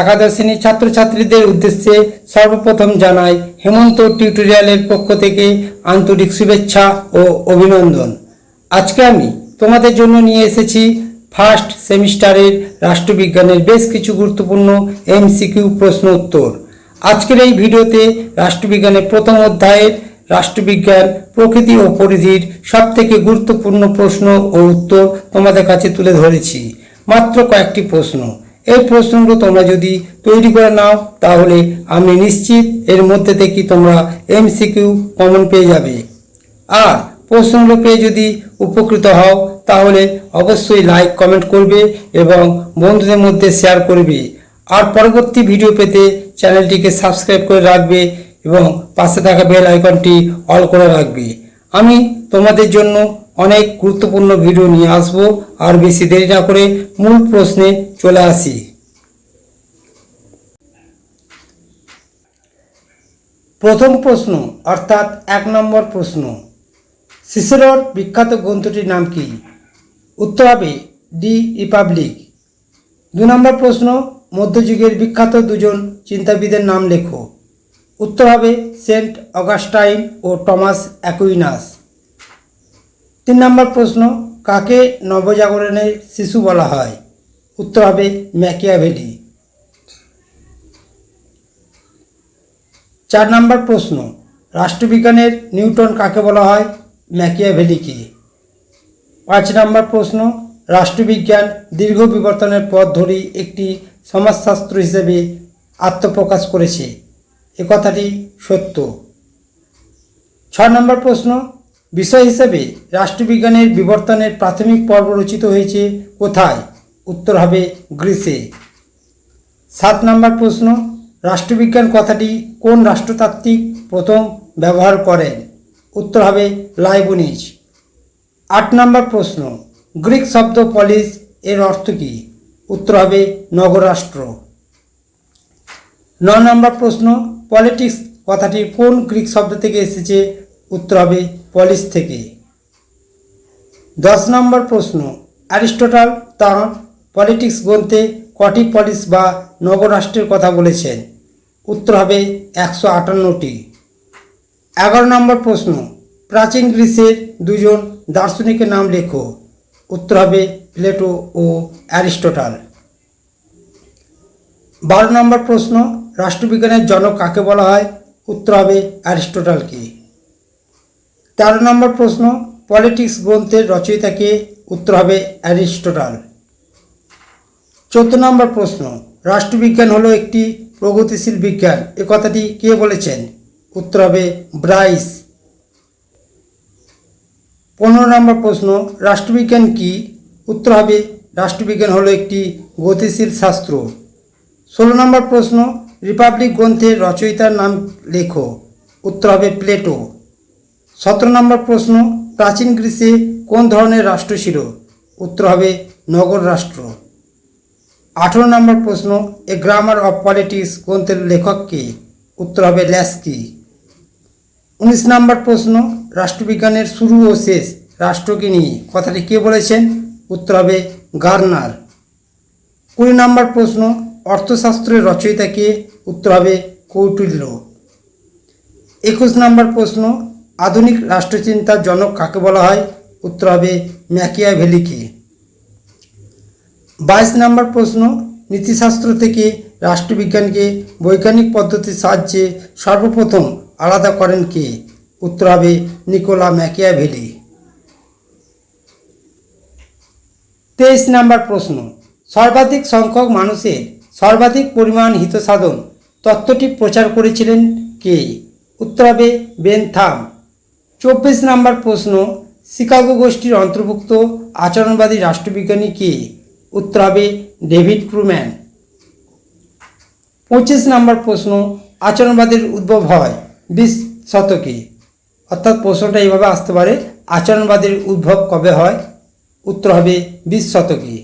একাদশ শ্রেণির ছাত্রছাত্রীদের উদ্দেশ্যে সর্বপ্রথম জানাই হেমন্ত টিউটোরিয়ালের পক্ষ থেকে আন্তরিক শুভেচ্ছা ও অভিনন্দন। আজকে আমি তোমাদের জন্য নিয়ে এসেছি ফার্স্ট সেমিস্টারের রাষ্ট্রবিজ্ঞানের বেশ কিছু গুরুত্বপূর্ণ এমসিকিউ প্রশ্ন উত্তর। আজকের এই ভিডিওতে রাষ্ট্রবিজ্ঞানের প্রথম অধ্যায়ের রাষ্ট্রবিজ্ঞান, প্রকৃতি ও পরিধির সব থেকে গুরুত্বপূর্ণ প্রশ্ন ও উত্তর তোমাদের কাছে তুলে ধরেছি। মাত্র কয়েকটি প্রশ্ন। এই প্রশ্নগুলো তোমরা যদি তৈরি করে নাও, তাহলে আমি নিশ্চিত এর মধ্যে থেকে তোমরা এমসিকিউ কমন পেয়ে যাবে। আর প্রশ্নগুলো পেয়ে যদি উপকৃত হও, তাহলে অবশ্যই লাইক কমেন্ট করবে এবং বন্ধুদের মধ্যে শেয়ার করবে। আর পরবর্তী ভিডিও পেতে চ্যানেলটিকে সাবস্ক্রাইব করে রাখবে এবং পাশে থাকা বেল আইকনটি অল করে রাখবে। আমি তোমাদের জন্য অনেক গুরুত্বপূর্ণ ভিডিও নিয়ে আসব। আর বেশি দেরি না করে মূল প্রশ্নে চলে আসি। প্রথম প্রশ্ন, অর্থাৎ এক নম্বর প্রশ্ন। সিসেরোর বিখ্যাত গ্রন্থটির নাম কি? উত্তর হবে ডি রিপাবলিক। দু নম্বর প্রশ্ন, মধ্যযুগের বিখ্যাত দুজন চিন্তাবিদের নাম লেখো। উত্তর হবে সেন্ট অগাস্টাইন ও টমাস অ্যাকুইনাস। তিন নম্বর প্রশ্ন, কাকে নবজাগরণের শিশু বলা হয়? উত্তর হবে ম্যাকিয়াভেলি। চার নম্বর প্রশ্ন, রাষ্ট্রবিজ্ঞানের নিউটন কাকে বলা হয়? ম্যাকিয়াভেলিকে। পাঁচ নম্বর প্রশ্ন, রাষ্ট্রবিজ্ঞান দীর্ঘ বিবর্তনের পথ ধরেই একটি সমাজশাস্ত্র হিসেবে আত্মপ্রকাশ করেছে। এ কথাটি সত্য। ছয় নম্বর প্রশ্ন বিষয় হিসেবে রাষ্ট্রবিজ্ঞানের বিবর্তনের প্রাথমিক পর্ব রচিত হয়েছে কোথায়? উত্তর হবে গ্রিসে। সাত নম্বর প্রশ্ন, রাষ্ট্রবিজ্ঞান কথাটি কোন রাষ্ট্রতাত্ত্বিক প্রথম ব্যবহার করেন? উত্তর হবে লাইবনিজ। আট নম্বর প্রশ্ন, গ্রিক শব্দ পলিস এর অর্থ কী? উত্তর হবে নগরাষ্ট্র। ন নম্বর প্রশ্ন, পলিটিক্স কথাটি কোন গ্রিক শব্দ থেকে এসেছে? উত্তর হবে পলিস থেকে। দশ নম্বর প্রশ্ন, অ্যারিস্টোটাল তাঁর পলিটিক্স গ্রন্থে কটি পলিস বা নগরাষ্ট্রের কথা বলেছেন? উত্তর হবে একশো আটান্নটি। এগারো নম্বর প্রশ্ন, প্রাচীন গ্রিসের দুজন দার্শনিকের নাম লেখো। উত্তর হবে প্লেটো ও অ্যারিস্টোটাল। বারো নম্বর প্রশ্ন, রাষ্ট্রবিজ্ঞানের জনক কাকে বলা হয়? উত্তর হবে অ্যারিস্টোটালকে। তেরো নম্বর প্রশ্ন, পলিটিক্স গ্রন্থের রচয়িতাকে উত্তর হবে অ্যারিস্টোটাল। চোদ্দ নম্বর প্রশ্ন, রাষ্ট্রবিজ্ঞান হলো একটি প্রগতিশীল বিজ্ঞান। এ কথাটি কে বলেছেন? উত্তর হবে ব্রাইস। পনেরো নম্বর প্রশ্ন, রাষ্ট্রবিজ্ঞান কি? উত্তর হবে রাষ্ট্রবিজ্ঞান হলো একটি গতিশীল শাস্ত্র। ষোলো নম্বর প্রশ্ন, রিপাবলিক গ্রন্থের রচয়িতার নাম লেখো। উত্তর হবে প্লেটো। সতেরো নম্বর প্রশ্ন, প্রাচীন গ্রীসে কোন ধরনের রাষ্ট্র ছিল? উত্তর হবে নগর রাষ্ট্র। আঠেরো নম্বর প্রশ্ন, এ গ্রামার অফ পলিটিক্স গ্রন্থের লেখক কে? উত্তর হবে ল্যাস্কি। উনিশ নম্বর প্রশ্ন, রাষ্ট্রবিজ্ঞানের শুরু ও শেষ রাষ্ট্রকে নিয়ে কথাটি কে বলেছেন? উত্তর হবে গার্নার। কুড়ি নম্বর প্রশ্ন, অর্থশাস্ত্রের রচয়িতাকে উত্তর হবে কৌটিল্য। একুশ নম্বর প্রশ্ন আধুনিক রাষ্ট্রচিন্তার জনক কাকে বলা হয়? উত্তর হবে ম্যাকিয়াভেলিকে বাইশ নম্বর প্রশ্ন, নীতিশাস্ত্র থেকে রাষ্ট্রবিজ্ঞানকে বৈজ্ঞানিক পদ্ধতির সাহায্যে সর্বপ্রথম আলাদা করেন কে? উত্তর হবে নিকোলা ম্যাকিয়াভেলি তেইশ নম্বর প্রশ্ন, সর্বাধিক সংখ্যক মানুষের সর্বাধিক পরিমাণ হিতসাধন তত্ত্বটি প্রচার করেছিলেন কে? উত্তর হবে বেনথাম। চব্বিশ নম্বর প্রশ্ন, শিকাগো গোষ্ঠীর অন্তর্ভুক্ত আচরণবাদী রাষ্ট্রবিজ্ঞানী কে? উত্তর হবে ডেভিড ট্রুম্যান পঁচিশ নম্বর প্রশ্ন, আচরণবাদের উদ্ভব হয় বিশ শতকে। অর্থাৎ প্রশ্নটা এইভাবে আসতে পারে, আচরণবাদের উদ্ভব কবে হয়? উত্তর হবে বিশ শতকে।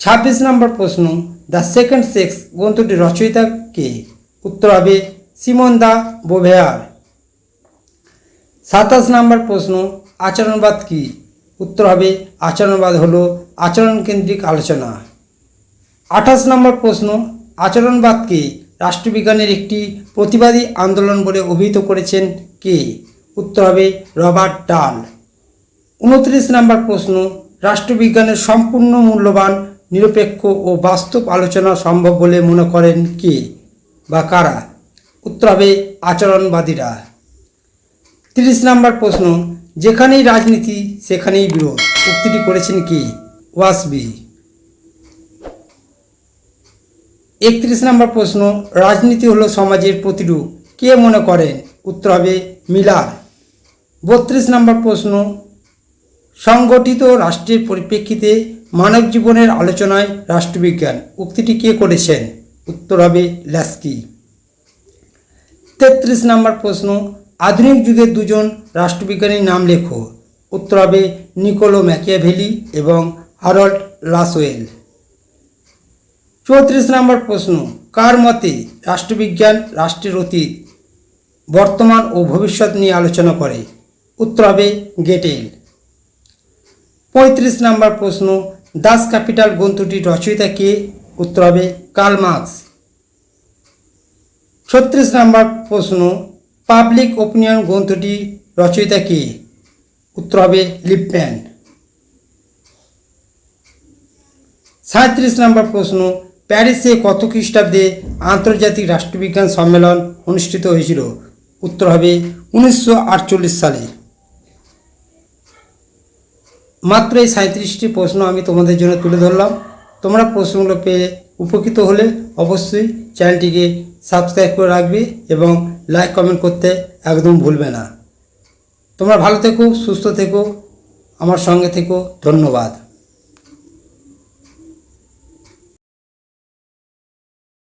ছাব্বিশ নম্বর প্রশ্ন, দ্য সেকেন্ড সেক্স গ্রন্থটির রচয়িতা কে? উত্তর হবে সিমন দা বোভেয়ার। সাতাশ নাম্বার প্রশ্ন, আচরণবাদ কি? উত্তর হবে, আচরণবাদ হলো আচরণ কেন্দ্রিক আলোচনা। আঠাশ নম্বর প্রশ্ন আচরণবাদকে রাষ্ট্রবিজ্ঞানের একটি প্রতিবাদী আন্দোলন বলে অভিহিত করেছেন কে? উত্তর হবে, রবার্ট ডাল। উনত্রিশ নম্বর প্রশ্ন, রাষ্ট্রবিজ্ঞানের সম্পূর্ণ মূল্যবান, নিরপেক্ষ ও বাস্তব আলোচনা সম্ভব বলে মনে করেন কে বা কারা? উত্তর হবে, আচরণবাদীরা। তিরিশ নাম্বার প্রশ্ন, যেখানেই রাজনীতি, সেখানেই বিরোধ। উক্তিটি করেছেন কি? ওয়াসবি। একত্রিশ নম্বর প্রশ্ন, রাজনীতি হলো সমাজের প্রতিরূপ। কে মনে করেন? উত্তর হবে মিলার। বত্রিশ নম্বর প্রশ্ন, সংগঠিত রাষ্ট্রের পরিপ্রেক্ষিতে মানব জীবনের আলোচনায় রাষ্ট্রবিজ্ঞান। উক্তিটি কে করেছেন? উত্তর হবে ল্যাস্কি। তেত্রিশ নম্বর প্রশ্ন আধুনিক যুগের দুজন রাষ্ট্রবিজ্ঞানীর নাম লেখো উত্তর হবে নিকোলো ম্যাকিয়াভেলি এবং হারল্ড লাসওয়েল চৌত্রিশ নম্বর প্রশ্ন, কার মতে রাষ্ট্রবিজ্ঞান রাষ্ট্রের অতীত, বর্তমান ও ভবিষ্যৎ নিয়ে আলোচনা করে? উত্তর হবে গেটেল। পঁয়ত্রিশ নম্বর প্রশ্ন, দাস ক্যাপিটাল গ্রন্থটির রচয়িতা কে? উত্তর হবে কার্ল মার্কস। ছত্রিশ নম্বর প্রশ্ন পাবলিক ওপিনিয়ন গ্রন্থটি রচয়িতা কে? উত্তর হবে লিপম্যান সাঁত্রিশ নম্বর প্রশ্ন, প্যারিসে কত খ্রিস্টাব্দে আন্তর্জাতিক রাষ্ট্রবিজ্ঞান সম্মেলন অনুষ্ঠিত হয়েছিল? উত্তর হবে উনিশশো আটচল্লিশ সালে। মাত্র এই সাঁত্রিশটি প্রশ্ন আমি তোমাদের জন্য তুলে ধরলাম। তোমরা প্রশ্নগুলো পেয়ে উপকৃত হলে অবশ্যই চ্যানেলটিকে সাবস্ক্রাইব করে রাখবে এবং লাইক, কমেন্ট করতে একদম ভুলবে না। তোমরা ভালো থেকো, সুস্থ থেকো। আমার সঙ্গে থেকো। ধন্যবাদ।